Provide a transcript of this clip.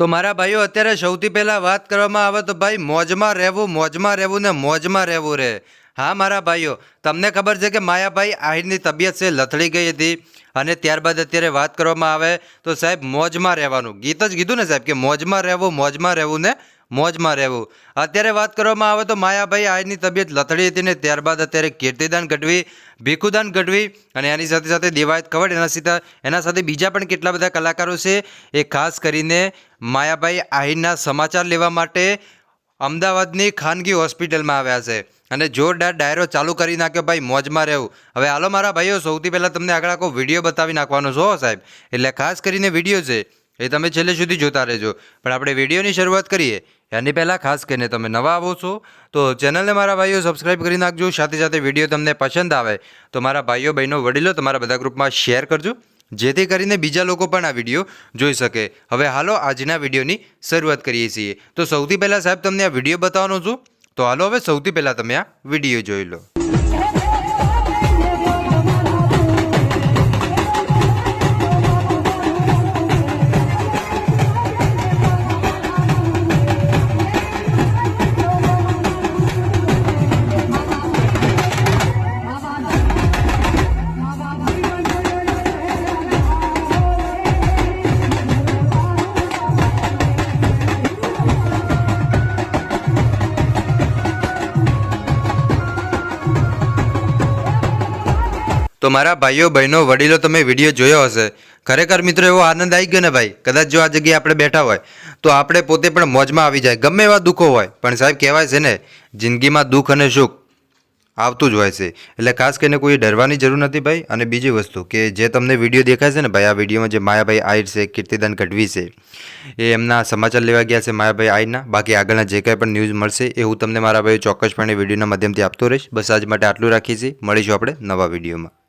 તો મારા ભાઈઓ, અત્યારે સૌથી પહેલાં વાત કરવામાં આવે તો ભાઈ, મોજમાં રહેવું મોજમાં રહેવું ને મોજમાં રહેવું રહે હા, મારા ભાઈઓ, તમને ખબર છે કે માયાભાઈ આહિરની તબિયત છે, લથડી ગઈ હતી અને ત્યારબાદ અત્યારે વાત કરવામાં આવે તો સાહેબ, મોજમાં રહેવાનું. ગીત જ કીધું ને સાહેબ કે મોજમાં રહેવું મોજમાં રહેવું ને મોજમાં રહેવું. અત્યારે વાત કરવામાં આવે તો માયાભાઈ આજની તબિયત લથડી હતી ને ત્યારબાદ અત્યારે કીર્તિદાન ગઢવી, ભીખુદાન ગઢવી અને એની સાથે સાથે દેવાયત કવડ એના સીધા એના સાથે બીજા પણ કેટલા બધા કલાકારો છે. એ ખાસ કરીને માયાભાઈ આહિરના સમાચાર લેવા માટે અમદાવાદની ખાનગી હોસ્પિટલમાં આવ્યા છે. અને જોરદાર ડાયરો ચાલુ કરી નાખ્યો, ભાઈ, મોજમાં રહેવું. હવે હાલો મારા ભાઈઓ, સૌથી પહેલાં તમને આગળ આખો વીડિયો બતાવી નાખવાનો છો સાહેબ. એટલે ખાસ કરીને વીડિયો છે, એ તમે છેલ્લે સુધી જોતા રહેજો. પણ આપણે વિડીયોની શરૂઆત કરીએ. એની પહેલાં, ખાસ કરીને તમે નવા આવો છો, તો ચેનલને મારા ભાઈઓ સબસ્ક્રાઈબ કરી નાખજો. સાથે સાથે વીડિયો તમને પસંદ આવે, તો મારા ભાઈઓ, બહેનો, વડીલો તમારા બધા ગ્રુપમાં શેર કરજો, જેથી કરીને બીજા લોકો પણ આ વીડિયો જોઈ શકે. હવે હાલો, આજના વિડીયોની શરૂઆત કરીએ છીએ. તો સૌથી પહેલાં સાહેબ, તમને આ વીડિયો બતાવવાનો છું. તો હાલો, હવે સૌથી પહેલાં તમે આ વીડિયો જોઈ લો. તો મારા ભાઈઓ, બહેનો, વડીલો તમે વીડિયો જોયો હશે. ખરેખર મિત્રો એવો આનંદ આવી ગયો ને ભાઈ? કદાચ જો આ જગ્યાએ આપણે બેઠા હોય, તો આપણે પોતે પણ મોજમાં આવી જાય. ગમે એવા દુઃખો હોય, પણ સાહેબ કહેવાય છે ને, જિંદગીમાં દુઃખ અને સુખ આવતું જ હોય છે. એટલે ખાસ કરીને કોઈ ડરવાની જરૂર નથી ભાઈ. અને બીજી વસ્તુ કે જે તમને વીડિયો દેખાય છે ને ભાઈ, આ વિડીયોમાં જે માયાભાઈ આહિર છે, કીર્તિદાન ગઢવી છે, એ એમના સમાચાર લેવા ગયા છે માયાભાઈ આહિરના. બાકી આગળના જે કાંઈ પણ ન્યૂઝ મળશે એ હું તમને મારા ભાઈ ચોક્કસપણે વિડીયોના માધ્યમથી આપતો રહીશ. બસ આજ માટે આટલું છીએ. મળીશું આપણે નવા વિડીયોમાં.